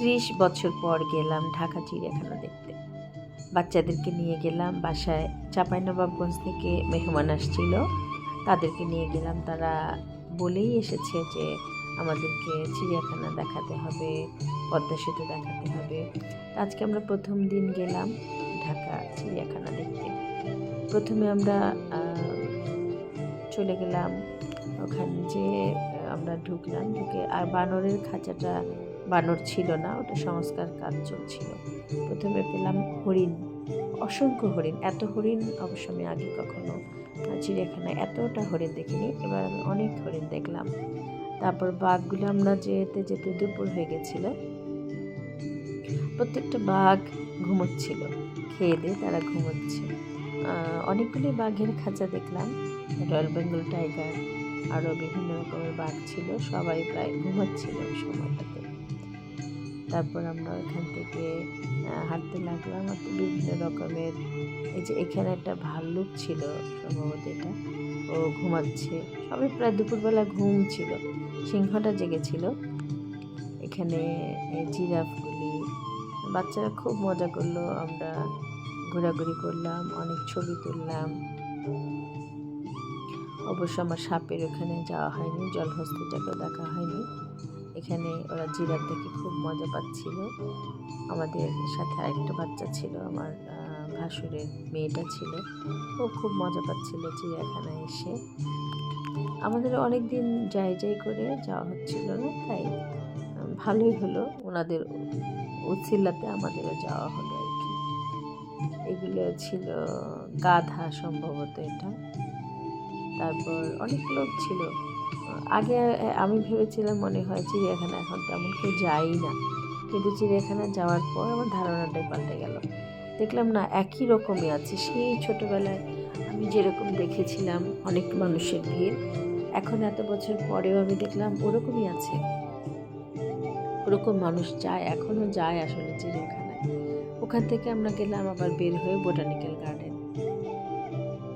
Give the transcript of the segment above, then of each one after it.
ত্রিশ বছর পর গেলাম ঢাকা চিড়িয়াখানা দেখতে। বাচ্চাদেরকে নিয়ে গেলাম বাসায়। চাঁপাইনবাবগঞ্জ থেকে মেহমান আসছিল। তাদেরকে নিয়ে গেলাম। তারা বলেই এসেছে যে আমাদেরকে চিড়িয়াখানা দেখাতে হবে, পদ্মা সেতু দেখাতে হবে। আজকে আমরা প্রথম দিন গেলাম ঢাকা চিড়িয়াখানা দেখতে। প্রথমে আমরা চলে গেলাম। ওখানে যে আমরা ঢুকলাম। ঢুকে আর বানরের খাঁচাটা বানর ছিল না, ওটা সংস্কার কাজ চলছিল। প্রথমে পেলাম হরিণ, অসংখ্য হরিণ। এত হরিণ অবশ্য আমি আগে কখনো চিড়িয়াখানায় এতটা হরিণ দেখিনি, এবার আমি অনেক হরিণ দেখলাম। তারপর বাঘগুলো আমরা যেতে যেতে দুপুর হয়ে গেছিল। প্রত্যেকটা বাঘ ঘুমোচ্ছিল, খেয়ে দিয়ে তারা ঘুমোচ্ছে। অনেকগুলি বাঘের খাঁচা দেখলাম, রয়্যাল বেঙ্গল টাইগার, আরও বিভিন্ন রকমের বাঘ ছিল, সবাই প্রায় ঘুমাচ্ছিল ওই সময়টাতে। তারপর আমরা ওখান থেকে হাঁটতে লাগলাম। বিভিন্ন রকমের, এই যে এখানে একটা ভাল্লুক ছিল সম্ভবত এটা, ও ঘুমাচ্ছে। সবাই প্রায় দুপুরবেলা ঘুম ছিল, সিংহটা জেগেছিল। এখানে জিরাফগুলি, বাচ্চারা খুব মজা করল, আমরা ঘোরাঘুরি করলাম, অনেক ছবি তুললাম। অবশ্য আমার সাপের ওখানে যাওয়া হয়নি জলহস্তিটাকেও দেখা হয়নি। এখানে ওরা জিরাফ দেখে খুব মজা পাচ্ছিল। আমাদের সাথে আরেকটা বাচ্চা ছিল, আমার ভাসুরের মেয়েটা ছিল। ও খুব মজা পাচ্ছিল চিড়িয়াখানায় এসে। আমাদের অনেক দিন যাই যাই করে যাওয়া হচ্ছিল না, তাই ভালোই হলো। ওনাদের উছিলাতে আমাদেরও যাওয়া হলো আর কি। এগুলো ছিল গাধা সম্ভবত এটা। তারপর অনেক লোক ছিল। আগে আমি ভেবেছিলাম মনে হয় চিড়িয়াখানা এখন তেমন কেউ যাই না। কিন্তু চিড়িয়াখানা যাওয়ার পর আমার ধারণাটাই পাল্টে গেল। দেখলাম না, একই রকমই আছে। সেই ছোটোবেলায় আমি যেরকম দেখেছিলাম অনেক মানুষের ভিড়, এখন এত বছর পরেও আমি দেখলাম ওরকমই আছে। ওরকম মানুষ যায় এখনও যায় আসলে চিড়িয়াখানায়। ওখান থেকে আমরা গেলাম আবার বের হয়ে বোটানিক্যাল গার্ডেন।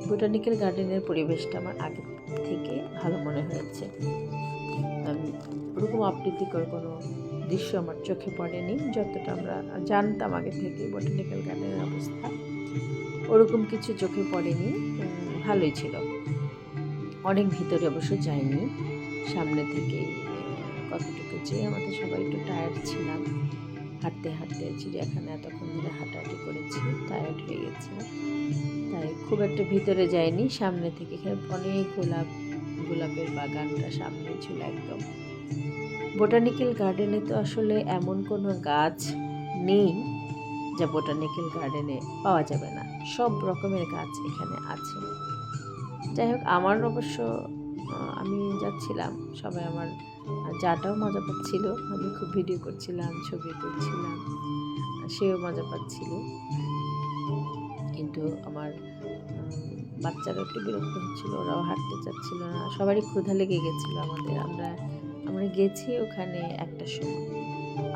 বোটানিক্যাল গার্ডেনের পরিবেশটা আমার আগে থেকে ভালো মনে হয়েছে। আমি ওরকম অপ্রীতিকর কোনো দৃশ্য আমার চোখে পড়েনি। যতটা আমরা জানতাম আগে থেকে বোটানিক্যাল গার্ডেনের অবস্থা ওরকম কিছু চোখে পড়েনি। ভালোই ছিল। অনেক ভিতরে অবশ্য যাইনি। সামনে আহ, কতটুকু যে আমাদের সবাই একটু টায়ার্ড ছিলাম। হাঁটতে হাঁটতে চিড়িয়াখানা এতক্ষণ ধরে হাঁটাহাঁটি করেছি টায়ার্ড হয়ে গেছে। তাই খুব একটা ভিতরে যায়নি সামনে থেকে এখানে অনেক গোলাপ, গোলাপের বাগানটা সামনে ছিল একদম। বোটানিক্যাল গার্ডেনে তো আসলে এমন কোনো গাছ নেই যা বোটানিক্যাল গার্ডেনে পাওয়া যাবে না। সব রকমের গাছ এখানে আছে। যাই হোক, আমার অবশ্য আমি যাচ্ছিলাম। সবাই আমার যাটাও মজা পাচ্ছিল। আমি খুব ভিডিও করছিলাম, ছবি তুলছিলাম সেও মজা পাচ্ছিল। কিন্তু আমার বাচ্চারা একটু বিরক্ত হচ্ছিল, ওরাও হাঁটতে চাচ্ছিল না। সবারই ক্ষুধা লেগে গেছিল আমাদের। আমরা আমরা গেছি ওখানে একটা সময়।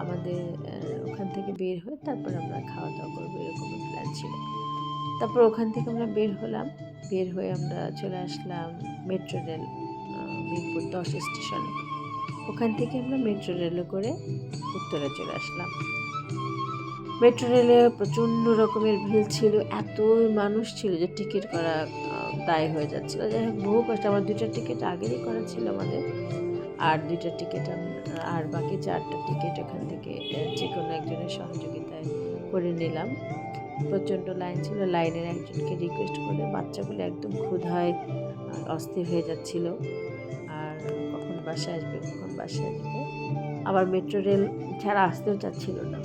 আমাদের ওখান থেকে বের হয়ে তারপর আমরা খাওয়া দাওয়া করব এরকম প্ল্যান ছিল। তারপর ওখান থেকে আমরা বের হলাম। বের হয়ে আমরা চলে আসলাম মেট্রো রেল মিরপুর দশ স্টেশনে। ওখান থেকে আমরা মেট্রো রেলে করে উত্তরে চলে আসলাম। মেট্রো রেলে প্রচণ্ড রকমের ভিড় ছিল, এত মানুষ ছিল যে টিকিট করা দায় হয়ে যাচ্ছিল। যাই হোক, বহু কষ্ট, আমার দুইটা টিকিট আগেরই করা ছিল আমাদের। আর দুইটা টিকিট আর বাকি চারটা টিকিট ওখান থেকে যে কোনো একজনের সহযোগিতায় করে নিলাম। প্রচণ্ড লাইন ছিল, লাইনের একজনকে রিকোয়েস্ট করে বাচ্চাগুলো একদম ক্ষুধায় অস্থির হয়ে যাচ্ছিল। আর কখন বাসে আসবে, কখন বাসে আসবে? আবার মেট্রো রেল ছাড়া আসতেও চাচ্ছিল না।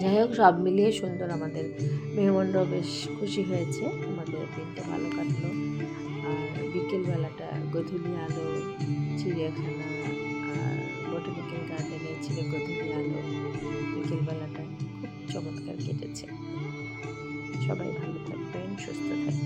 যাই হোক, সব মিলিয়ে সুন্দর আমাদের মেহমানরাও বেশ খুশি হয়েছে। আমাদের দিনটা ভালো কাটলো। আর বিকেলবেলাটা গধূলি আলো, চিড়িয়াখানা আর বোটানিক্যাল গার্ডেনে ছিল গধূলি আলো। বিকেলবেলাটা কেটেছে সবাই ভালো থাকবেন সুস্থ থাকবেন।